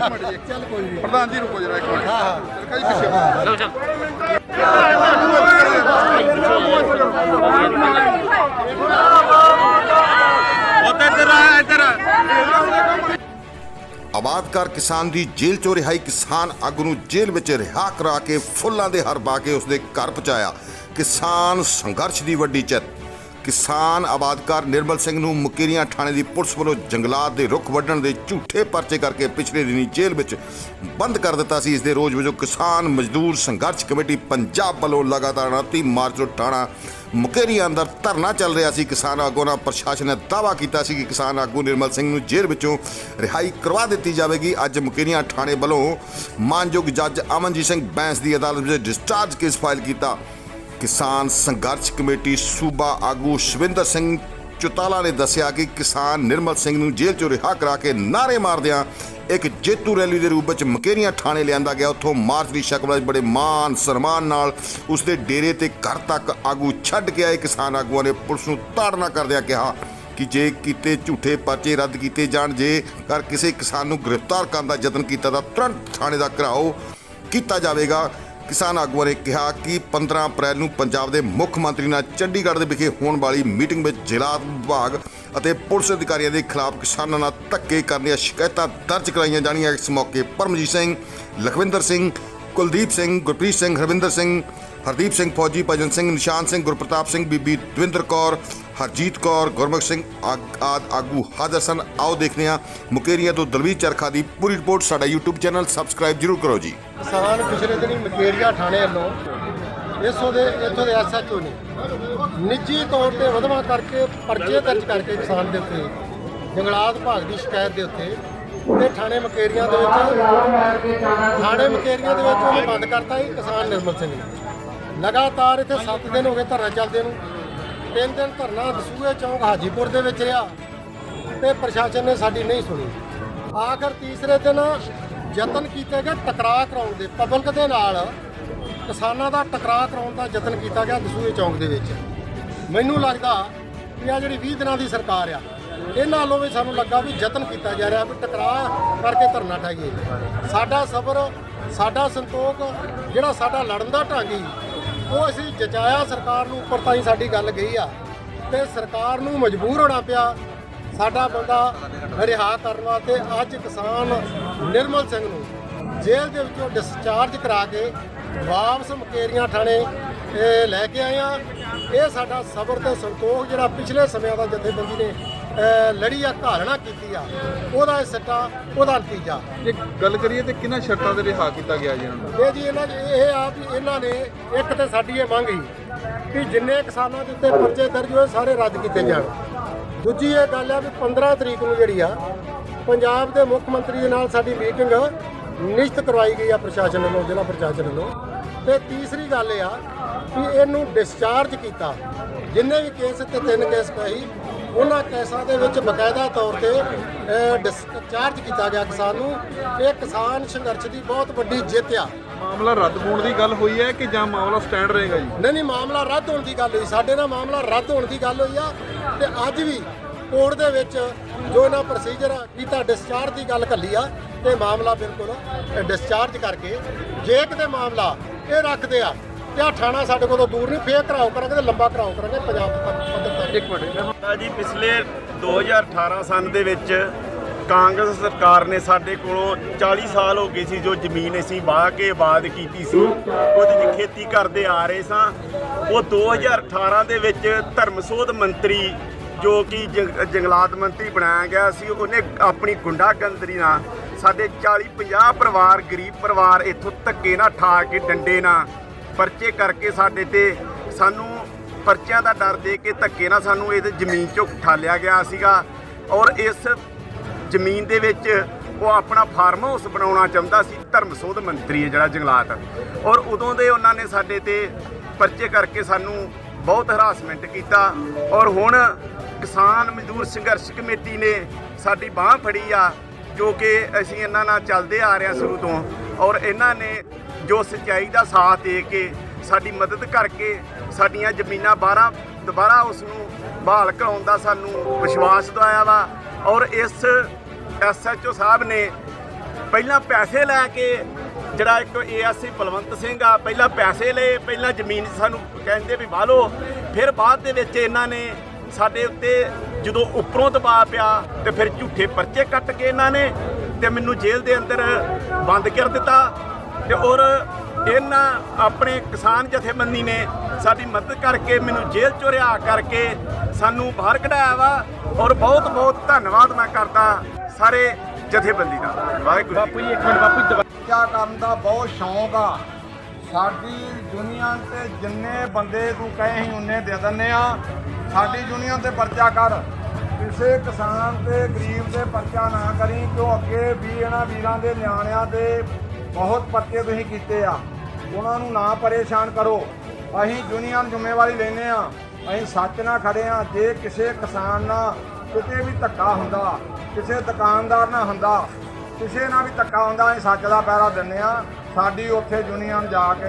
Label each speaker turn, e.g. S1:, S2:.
S1: ਚੱਲ ਕੋਈ ਨਹੀਂ
S2: ਪ੍ਰਧਾਨ ਜੀ ਰੁਕੋ ਜਰਾ ਇੱਕ ਮਿੰਟ।
S1: ਹਾਂ ਹਾਂ।
S2: ਪਿੱਛੇ।
S3: ਲਓ ਚੱਲ
S4: ਆਬਾਦਕਾਰ ਕਿਸਾਨ ਦੀ ਜੇਲ੍ਹ ਚੋਂ ਰਿਹਾਈ ਕਿਸਾਨ ਆਗੂ ਨੂੰ ਜੇਲ੍ਹ ਵਿੱਚ ਰਿਹਾ ਕਰਾ ਕੇ ਫੁੱਲਾਂ ਦੇ ਹਰ ਪਾ ਕੇ ਉਸਦੇ ਘਰ ਪਹੁੰਚਾਇਆ। ਕਿਸਾਨ ਸੰਘਰਸ਼ ਦੀ ਵੱਡੀ ਜਿੱਤ। ਕਿਸਾਨ ਆਬਾਦਕਾਰ ਨਿਰਮਲ ਸਿੰਘ ਨੂੰ ਮੁਕੇਰੀਆਂ ਥਾਣੇ ਦੀ ਪੁਲਿਸ ਵੱਲੋਂ ਜੰਗਲਾਤ ਦੇ ਰੁੱਖ ਵੱਢਣ ਦੇ ਝੂਠੇ ਪਰਚੇ ਕਰਕੇ ਪਿਛਲੇ ਦਿਨੀ ਜੇਲ੍ਹ ਵਿੱਚ ਬੰਦ ਕਰ ਦਿੱਤਾ ਸੀ। ਇਸ ਦੇ ਰੋਜ਼ ਵਜੋਂ ਕਿਸਾਨ ਮਜ਼ਦੂਰ ਸੰਘਰਸ਼ ਕਮੇਟੀ ਪੰਜਾਬ ਵੱਲੋਂ ਲਗਾਤਾਰ 29 ਮਾਰਚ ਨੂੰ ਥਾਣਾ ਮੁਕੇਰੀਆਂ ਅੰਦਰ ਧਰਨਾ ਚੱਲ ਰਿਹਾ ਸੀ। ਕਿਸਾਨ ਆਗੂਆਂ ਨਾਲ ਪ੍ਰਸ਼ਾਸਨ ਨੇ ਦਾਅਵਾ ਕੀਤਾ ਸੀ ਕਿ ਕਿਸਾਨ ਆਗੂ ਨਿਰਮਲ ਸਿੰਘ ਨੂੰ ਜੇਲ੍ਹ ਵਿੱਚੋਂ ਰਿਹਾਈ ਕਰਵਾ ਦਿੱਤੀ ਜਾਵੇਗੀ। ਅੱਜ ਮੁਕੇਰੀਆਂ ਥਾਣੇ ਵੱਲੋਂ ਮਾਨਯੋਗ ਜੱਜ ਅਮਨਜੀਤ ਸਿੰਘ ਬੈਂਸ ਦੀ ਅਦਾਲਤ ਵਿੱਚ ਡਿਸਚਾਰਜ ਕੇਸ ਫਾਈਲ ਕੀਤਾ। ਕਿਸਾਨ ਸੰਘਰਸ਼ ਕਮੇਟੀ ਸੂਬਾ ਆਗੂ ਸ਼ਵਿੰਦਰ ਸਿੰਘ ਚੁਤਾਲਾ ਨੇ ਦੱਸਿਆ ਕਿ ਕਿਸਾਨ ਨਿਰਮਲ ਸਿੰਘ ਨੂੰ ਜੇਲ੍ਹ ਚੋਂ ਰਿਹਾ ਕਰਾ ਕੇ ਨਾਰੇ ਮਾਰਦਿਆਂ ਇੱਕ ਜੇਤੂ ਰੈਲੀ ਦੇ ਰੂਪ ਵਿੱਚ ਮਕੇਰੀਆਂ ਥਾਣੇ ਲਿਆਂਦਾ ਗਿਆ। ਉੱਥੋਂ ਮਾਰਚ ਦੀ ਸ਼ਕਲ ਵਿੱਚ ਬੜੇ ਮਾਨ ਸਨਮਾਨ ਨਾਲ ਉਸਦੇ ਡੇਰੇ ਤੇ ਘਰ ਤੱਕ ਆਗੂ ਛੱਡ ਕੇ ਆਏ। ਕਿਸਾਨ ਆਗੂਆਂ ਨੇ ਪੁਲਿਸ ਨੂੰ ਤਾੜਨਾ ਕਰਦਿਆਂ ਕਿਹਾ ਕਿ ਜੇ ਕੀਤੇ ਝੂਠੇ ਪਰਚੇ ਰੱਦ ਕੀਤੇ ਜਾਣ, ਜੇ ਕਰ ਕਿਸੇ ਕਿਸਾਨ ਨੂੰ ਗ੍ਰਿਫਤਾਰ ਕਰਨ ਦਾ ਯਤਨ ਕੀਤਾ ਤਾਂ ਤੁਰੰਤ ਥਾਣੇ ਦਾ ਘਿਰਾਓ ਕੀਤਾ ਜਾਵੇਗਾ। ਕਿਸਾਨ ਆਗੂਆਂ ਨੇ ਕਿਹਾ ਕਿ 15 ਅਪ੍ਰੈਲ ਨੂੰ ਪੰਜਾਬ ਦੇ ਮੁੱਖ ਮੰਤਰੀ ਨਾਲ ਚੰਡੀਗੜ੍ਹ ਦੇ ਵਿਖੇ ਹੋਣ ਵਾਲੀ ਮੀਟਿੰਗ ਵਿੱਚ ਜ਼ਿਲ੍ਹਾ ਵਿਭਾਗ ਅਤੇ ਪੁਲਿਸ ਅਧਿਕਾਰੀਆਂ ਦੇ ਖਿਲਾਫ ਕਿਸਾਨਾਂ ਨਾਲ ਧੱਕੇ ਕਰਨ ਦੀਆਂ ਸ਼ਿਕਾਇਤਾਂ ਦਰਜ ਕਰਾਈਆਂ ਜਾਣੀਆਂ ਇਸ ਮੌਕੇ ਪਰਮਜੀਤ ਸਿੰਘ, ਲਖਵਿੰਦਰ ਸਿੰਘ, ਕੁਲਦੀਪ ਸਿੰਘ, ਗੁਰਪ੍ਰੀਤ ਸਿੰਘ, ਹਰਵਿੰਦਰ ਸਿੰਘ, ਹਰਦੀਪ ਸਿੰਘ ਫੌਜੀ, ਭਜਨ ਸਿੰਘ, ਨਿਸ਼ਾਨ ਸਿੰਘ, ਗੁਰਪ੍ਰਤਾਪ ਸਿੰਘ, ਬੀਬੀ ਦਵਿੰਦਰ ਕੌਰ ਹਰਜੀਤ ਕੌਰ, ਗੁਰਮੁਖ ਸਿੰਘ ਆਗ- ਆਗੂ ਹਾਜ਼ਰ ਸਨ। ਆਓ ਦੇਖਦੇ ਹਾਂ ਮੁਕੇਰੀਆਂ ਤੋਂ ਦਲਵੀਰ ਚਰਖਾ ਦੀ ਪੂਰੀ ਰਿਪੋਰਟ ਸਾਡਾ YouTube ਚੈਨਲ ਸਬਸਕ੍ਰਾਈਬ ਜਰੂਰ ਕਰੋ ਜੀ।
S1: ਕਿਸਾਨ ਪਿਛਲੇ ਦਿਨੀ ਮਕੇਰੀਆ ਥਾਣੇ ਵੱਲੋਂ ਇਸੋ ਦੇ ਇੱਥੋਂ ਦੇ ਐਸਐਚਓ ਨੇ ਨਿੱਜੀ ਤੌਰ ਤੇ ਵਧਵਾ ਕਰਕੇ ਪਰਚੇ ਦਰਜ ਕਰਕੇ ਕਿਸਾਨ ਦੇ ਉੱਤੇ, ਜੰਗਲਾਤ ਵਿਭਾਗ ਦੀ ਸ਼ਿਕਾਇਤ ਦੇ ਉੱਤੇ ਤੇ ਥਾਣੇ ਮਕੇਰੀਆਂ ਦੇ ਵਿੱਚ ਥਾਣੇ ਮਕੇਰੀਆਂ ਦੇ ਵਿੱਚ ਉਹਨੂੰ ਬੰਦ ਕਰਤਾ ਸੀ ਕਿਸਾਨ ਨਿਰਮਲ ਸਿੰਘ ਨੇ। ਲਗਾਤਾਰ ਇੱਥੇ 7 ਦਿਨ ਹੋ ਗਏ ਧਰਨਾ ਚੱਲਦੇ ਨੂੰ। ਤਿੰਨ ਦਿਨ ਧਰਨਾ ਦਸੂਏ ਚੌਂਕ ਹਾਜੀਪੁਰ ਦੇ ਵਿੱਚ ਰਿਹਾ ਤੇ ਪ੍ਰਸ਼ਾਸਨ ਨੇ ਸਾਡੀ ਨਹੀਂ ਸੁਣੀ। ਆਖਰ ਤੀਸਰੇ ਦਿਨ ਯਤਨ ਕੀਤੇ ਗਏ ਟਕਰਾਅ ਕਰਾਉਣ ਦੇ, ਪਬਲਿਕ ਦੇ ਨਾਲ ਕਿਸਾਨਾਂ ਦਾ ਟਕਰਾਅ ਕਰਾਉਣ ਦਾ ਯਤਨ ਕੀਤਾ ਗਿਆ ਦਸੂਏ ਚੌਂਕ ਦੇ ਵਿੱਚ। ਮੈਨੂੰ ਲੱਗਦਾ ਵੀ ਆ ਜਿਹੜੀ 20 ਦਿਨਾਂ ਦੀ ਸਰਕਾਰ ਆ, ਇਹਨਾਂ ਨਾਲੋਂ ਵੀ ਸਾਨੂੰ ਲੱਗਾ ਵੀ ਯਤਨ ਕੀਤਾ ਜਾ ਰਿਹਾ ਵੀ ਟਕਰਾਅ ਕਰਕੇ ਧਰਨਾ ਠਾਈਏ ਸਾਡਾ ਸਬਰ, ਸਾਡਾ ਸੰਤੋਖ, ਜਿਹੜਾ ਸਾਡਾ ਲੜਨ ਦਾ ਢੰਗ ਹੀ ਉਹ ਅਸੀਂ ਜਚਾਇਆ ਸਰਕਾਰ ਨੂੰ ਉੱਪਰ ਤਾਂ ਹੀ ਸਾਡੀ ਗੱਲ ਗਈ ਆ। ਤੇ ਸਰਕਾਰ ਨੂੰ ਮਜਬੂਰ ਹੋਣਾ ਪਿਆ ਸਾਡਾ ਬੰਦਾ ਰਿਹਾ ਕਰਨ ਵਾਸਤੇ। ਅੱਜ ਕਿਸਾਨ ਨਿਰਮਲ ਸਿੰਘ ਨੂੰ ਜੇਲ੍ਹ ਦੇ ਵਿੱਚੋਂ ਡਿਸਚਾਰਜ ਕਰਾ ਕੇ ਵਾਪਸ ਮਕੇਰੀਆਂ ਥਾਣੇ ਲੈ ਕੇ ਆਏ ਆ। ਇਹ ਸਾਡਾ ਸਬਰ ਤੇ ਸੰਤੋਖ ਜਿਹੜਾ ਪਿਛਲੇ ਸਮਿਆਂ ਦਾ ਜਥੇਬੰਦੀ ਨੇ ਲੜੀ ਆ ਘਾਲਣਾ ਕੀਤੀ ਆ ਉਹਦਾ ਸੱਟਾ ਉਹਦਾ ਨਤੀਜਾ।
S2: ਜੇ ਗੱਲ ਕਰੀਏ ਤੇ ਕਿਹਨਾਂ ਸ਼ਰਤਾਂ ਤੇ ਰਿਹਾ ਕੀਤਾ ਗਿਆ ਜੀ ਇਹਨਾਂ ਨੂੰ?
S1: ਇਹ ਜੀ ਇਹਨਾਂ ਇਹ ਆ ਵੀ ਇਹਨਾਂ ਨੇ ਇੱਕ ਤੇ ਸਾਡੀ ਇਹ ਮੰਗ ਸੀ ਕਿ ਜਿੰਨੇ ਕਿਸਾਨਾਂ ਦੇ ਉੱਤੇ ਪਰਚੇ ਦਰਜ ਹੋਏ ਸਾਰੇ ਰੱਦ ਕੀਤੇ ਜਾਣ। ਦੂਜੀ ਇਹ ਗੱਲ ਆ ਵੀ 15 ਤਰੀਕ ਨੂੰ ਜਿਹੜੀ ਆ ਪੰਜਾਬ ਦੇ ਮੁੱਖ ਮੰਤਰੀ ਦੇ ਨਾਲ ਸਾਡੀ ਮੀਟਿੰਗ ਨਿਸ਼ਚਿਤ ਕਰਵਾਈ ਗਈ ਆ ਪ੍ਰਸ਼ਾਸਨ ਵੱਲੋਂ ਜ਼ਿਲ੍ਹਾ ਪ੍ਰਸ਼ਾਸਨ ਵੱਲੋਂ। ਤੇ ਤੀਸਰੀ ਗੱਲ ਇਹ ਆ ਵੀ ਇਹਨੂੰ ਡਿਸਚਾਰਜ ਕੀਤਾ। ਜਿੰਨੇ ਵੀ ਕੇਸ ਤੇ ਤਿੰਨ ਕੇਸ ਸੀ ਉਹਨਾਂ ਕੇਸਾਂ ਦੇ ਵਿੱਚ ਬਕਾਇਦਾ ਤੌਰ ਤੇ ਡਿਸਚਾਰਜ ਕੀਤਾ ਗਿਆ ਕਿਸਾਨ ਨੂੰ। ਇਹ ਕਿਸਾਨ ਸੰਘਰਸ਼ ਦੀ ਬਹੁਤ ਵੱਡੀ ਜਿੱਤ ਆ।
S2: ਮਾਮਲਾ ਰੱਦ ਹੋਣ ਦੀ ਗੱਲ ਹੋਈ ਹੈ ਕਿ ਜਾਂ ਮਾਮਲਾ ਸਟੈਂਡ ਰਹੇਗਾ ਜੀ?
S1: ਨਹੀਂ ਨਹੀਂ ਮਾਮਲਾ ਰੱਦ ਹੋਣ ਦੀ ਗੱਲ ਹੋਈ। ਸਾਡੇ ਨਾਲ ਮਾਮਲਾ ਰੱਦ ਹੋਣ ਦੀ ਗੱਲ ਹੋਈ ਆ। ਤੇ ਅੱਜ ਵੀ ਕੋਰਟ ਦੇ ਵਿੱਚ ਜੋ ਇਹਨਾਂ ਪ੍ਰੋਸੀਜਰ ਕੀਤਾ ਡਿਸਚਾਰਜ ਦੀ ਗੱਲ ਕੱਲੀ ਆ ਤੇ ਮਾਮਲਾ ਬਿਲਕੁਲ ਡਿਸਚਾਰਜ ਕਰਕੇ ਜੇ ਕਿਤੇ ਮਾਮਲਾ ਇਹ ਰੱਖਦੇ ਆ ਤੇ ਆ ਥਾਣਾ ਸਾਡੇ ਕੋਲੋਂ ਦੂਰ ਨਹੀਂ ਫੇਰ ਘਰਾਓ ਕਰਾਂਗੇ ਤੇ ਲੰਬਾ ਘਰਾਓ ਕਰਾਂਗੇ ਪੰਜਾਬ ਤੱਕ।
S2: ਇੱਕ ਮਿੰਟ
S5: ਤਾਂ ਜੀ, ਪਿਛਲੇ 2018 ਸੰਨ ਦੇ ਵਿੱਚ ਕਾਂਗਰਸ ਸਰਕਾਰ ਨੇ ਸਾਡੇ ਕੋਲੋਂ 40 ਸਾਲ ਹੋ ਗਏ ਸੀ ਜੋ ਜ਼ਮੀਨ ਅਸੀਂ ਵਾਹ ਕੇ ਆਬਾਦ ਕੀਤੀ ਸੀ। ਉਹਦੇ 'ਚ ਖੇਤੀ ਕਰਦੇ ਆ ਰਹੇ ਸਾਂ, ਉਹ 2018 ਦੇ ਵਿੱਚ ਧਰਮਸੋਧ ਮੰਤਰੀ ਜੋ ਕਿ ਜੰਗ- ਜੰਗਲਾਤ ਮੰਤਰੀ ਬਣਾਇਆ ਗਿਆ ਸੀ, ਉਹਨੇ ਆਪਣੀ ਗੁੰਡਾਗਰਦੀ ਨਾਲ ਸਾਡੇ 40 50 ਪਰਿਵਾਰ, ਗਰੀਬ ਪਰਿਵਾਰ ਇੱਥੋਂ ਧੱਕੇ ਨਾਲ ਠਾ ਕੇ ਡੰਡੇ ਨਾਲ ਪਰਚੇ ਕਰਕੇ ਸਾਡੇ ਤੇ ਸਾਨੂੰ ਪਰਚਿਆਂ ਦਾ ਡਰ ਦੇ ਕੇ ਧੱਕੇ ਨਾਲ ਸਾਨੂੰ ਇਹਦੇ ਜ਼ਮੀਨ ਚੋਂ ਠਾਲਿਆ ਗਿਆ ਸੀਗਾ ਔਰ ਇਸ ਜ਼ਮੀਨ ਦੇ ਵਿੱਚ ਉਹ ਆਪਣਾ ਫਾਰਮ ਹਾਊਸ ਬਣਾਉਣਾ ਚਾਹੁੰਦਾ ਸੀ ਧਰਮਸੋਧ ਮੰਤਰੀ ਹੈ ਜਿਹੜਾ ਜੰਗਲਾਤ। ਔਰ ਉਦੋਂ ਦੇ ਉਹਨਾਂ ਨੇ ਸਾਡੇ ਤੇ ਪਰਚੇ ਕਰਕੇ ਸਾਨੂੰ ਬਹੁਤ ਹਰਾਸਮੈਂਟ ਕੀਤਾ ਔਰ ਹੁਣ ਕਿਸਾਨ ਮਜ਼ਦੂਰ ਸੰਘਰਸ਼ ਕਮੇਟੀ ਨੇ ਸਾਡੀ ਬਾਹ ਫੜੀ ਆ, ਜੋ ਕਿ ਅਸੀਂ ਇਹਨਾਂ ਨਾਲ ਚੱਲਦੇ ਆ ਰਹੇ ਹਾਂ ਸ਼ੁਰੂ ਤੋਂ ਔਰ ਇਹਨਾਂ ਨੇ ਜੋ ਸੱਚਾਈ ਦਾ ਸਾਥ ਦੇ ਕੇ ਸਾਡੀ ਮਦਦ ਕਰਕੇ ਸਾਡੀਆਂ ਜ਼ਮੀਨਾਂ 12 ਦੁਬਾਰਾ ਉਸ ਨੂੰ ਬਹਾਲ ਕਰਾਉਣ ਦਾ ਸਾਨੂੰ ਵਿਸ਼ਵਾਸ ਦਿਵਾਇਆ ਵਾ। ਔਰ ਇਸ ਐਸਐਚਓ ਸਾਹਿਬ ਨੇ ਪਹਿਲਾਂ ਪੈਸੇ ਲੈ ਕੇ ਜਿਹੜਾ ਇੱਕ ਏਐਸਸੀ ਬਲਵੰਤ ਸਿੰਘ ਆ, ਪਹਿਲਾਂ ਪੈਸੇ ਲਏ, ਪਹਿਲਾਂ ਜ਼ਮੀਨ ਸਾਨੂੰ ਕਹਿੰਦੇ ਵੀ ਵਾਹ ਲਓ। ਫਿਰ ਬਾਅਦ ਦੇ ਵਿੱਚ ਇਹਨਾਂ ਨੇ ਸਾਡੇ ਉੱਤੇ ਜਦੋਂ ਉੱਪਰੋਂ ਦਬਾਅ ਪਿਆ ਤੇ ਫਿਰ ਝੂਠੇ ਪਰਚੇ ਕੱਟ ਕੇ ਇਹਨਾਂ ਨੇ ਤੇ ਮੈਨੂੰ ਜੇਲ੍ਹ ਦੇ ਅੰਦਰ ਬੰਦ ਕਰ ਦਿੱਤਾ। ਤੇ ਔਰ ਇਹਨਾਂ ਆਪਣੇ ਕਿਸਾਨ ਜਥੇਬੰਦੀ ਨੇ ਸਾਡੀ ਮਦਦ ਕਰਕੇ ਮੈਨੂੰ ਜੇਲ੍ਹ ਚੋਂ ਰਿਹਾ ਕਰਕੇ ਸਾਨੂੰ ਬਾਹਰ ਕਢਾਇਆ ਵਾ ਔਰ ਬਹੁਤ ਬਹੁਤ ਧੰਨਵਾਦ ਮੈਂ ਕਰਦਾ ਸਾਰੇ ਜਥੇਬੰਦੀ ਦਾ। ਵਾਹਿਗੁਰੂ ਬਾਪੂ ਜੀ ਇੱਕ ਮਿੰਟ ਬਾਪੂ
S3: ਪਰਚਾ ਕਰਨ ਦਾ ਬਹੁਤ ਸ਼ੌਂਕ ਆ। ਸਾਡੀ ਯੂਨੀਅਨ ਤੇ ਜਿੰਨੇ ਬੰਦੇ ਤੂੰ ਕਹੇ ਅਸੀਂ ਉਹਨੇ ਦੇ ਦਿੰਨੇ ਆ। ਸਾਡੀ ਯੂਨੀਅਨ ਤੇ ਪਰਚਾ ਕਰ। ਕਿਸੇ ਕਿਸਾਨ ਤੇ ਗਰੀਬ ਤੇ ਪਰਚਾ ਨਾ ਕਰੀ ਕਿਉਂ ਅੱਗੇ ਵੀ ਇਹਨਾਂ ਵੀਰਾਂ ਦੇ ਨਿਆਣਿਆਂ ਦੇ ਬਹੁਤ ਪਰਚੇ ਤੁਸੀਂ ਕੀਤੇ ਆ। ਉਹਨਾਂ ਨੂੰ ਨਾ ਪਰੇਸ਼ਾਨ ਕਰੋ। ਅਸੀਂ ਯੂਨੀਅਨ ਜ਼ਿੰਮੇਵਾਰੀ ਲੈਨੇ ਆ। ਅਸੀਂ ਸੱਚ ਨਾਲ ਖੜੇ ਆ। ਜੇ ਕਿਸੇ ਕਿਸਾਨ ਨਾਲ ਕਿਤੇ ਵੀ ਧੱਕਾ ਹੁੰਦਾ, ਕਿਸੇ ਦੁਕਾਨਦਾਰ ਨਾਲ ਹੁੰਦਾ, ਕਿਸੇ ਨਾਲ ਵੀ ਧੱਕਾ ਹੁੰਦਾ, ਅਸੀਂ ਸੱਚ ਦਾ ਪਹਿਰਾ ਦਿੰਨੇ ਆ। ਸਾਡੀ ਉੱਥੇ ਯੂਨੀਅਨ ਜਾ ਕੇ